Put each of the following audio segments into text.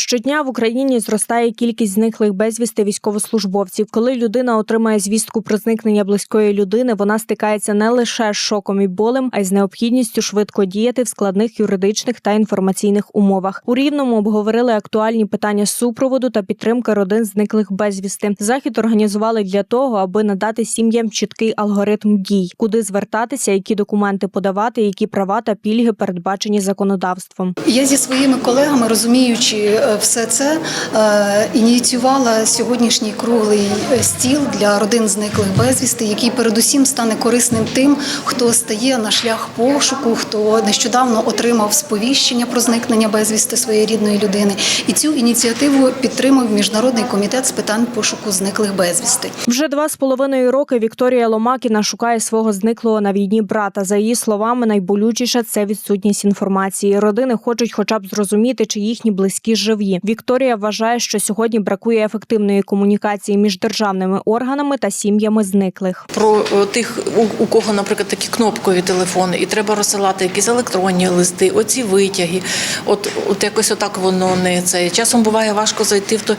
Щодня в Україні зростає кількість зниклих безвісти військовослужбовців. Коли людина отримає звістку про зникнення близької людини, вона стикається не лише з шоком і болем, а й з необхідністю швидко діяти в складних юридичних та інформаційних умовах. У рівному обговорили актуальні питання супроводу та підтримки родин зниклих безвісти. Захід організували для того, аби надати сім'ям чіткий алгоритм дій, куди звертатися, які документи подавати, які права та пільги передбачені законодавством. Я зі своїми колегами, розуміючи е, все це, е, ініціювала сьогоднішній круглий е, стіл для родин зниклих безвісти, який передусім стане корисним тим, хто стає на шлях пошуку, хто нещодавно отримав сповіщення про зникнення безвісти своєї рідної людини. І цю ініціативу підтримав міжнародний комітет з питань пошуку зниклих безвісти. Вже два з половиною роки Вікторія Ломакіна шукає свого зниклого на війні брата. За її словами, найболючіше це відсутність інформації. Родини хочуть, хоча б зрозуміти, чи їхні близькі живі. Вікторія вважає, що сьогодні бракує ефективної комунікації між державними органами та сім'ями зниклих. про е, тих, у, кого, наприклад, такі кнопкові телефони, і треба розсилати якісь електронні листи, оці витяги. От, от якось отак воно не це. Часом буває важко зайти в той.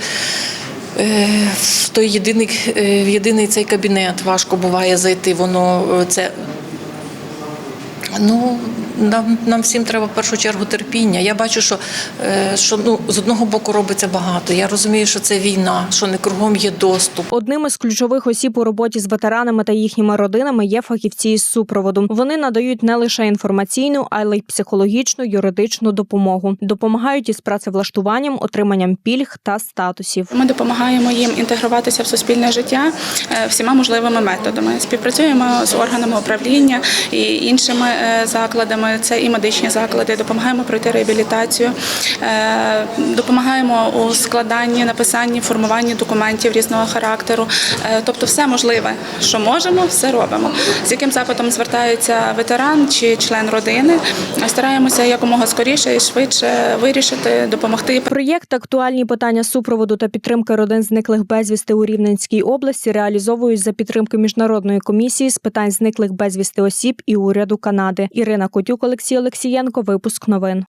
е, В той єдиний е, в єдиний цей кабінет важко буває зайти. Воно це ну нам, нам всім треба в першу чергу терпіння. Я бачу, що, е, що ну з одного боку робиться багато. Я розумію, що це війна, що не кругом є доступ. Одним із ключових осіб у роботі з ветеранами та їхніми родинами є фахівці із супроводу. Вони надають не лише інформаційну, а й психологічну, юридичну допомогу. Допомагають із працевлаштуванням, отриманням пільг та статусів. Ми допомагаємо їм інтегруватися в суспільне життя е, всіма можливими методами. Співпрацюємо з органами управління і іншими закладами. Це і медичні заклади. Допомагаємо пройти реабілітацію, е, допомагаємо у складанні, написанні, формуванні документів різного характеру. Е, Тобто, все можливе, що можемо, все робимо. З яким запитом звертається ветеран чи член родини. Стараємося якомога скоріше і швидше вирішити, допомогти. Проєкт актуальні питання супроводу та підтримки родин зниклих безвісти у Рівненській області реалізовують за підтримки міжнародної комісії з питань зниклих безвісти осіб і уряду Канади. Ірина Котюк, Олексій Олексієнко. Випуск новин.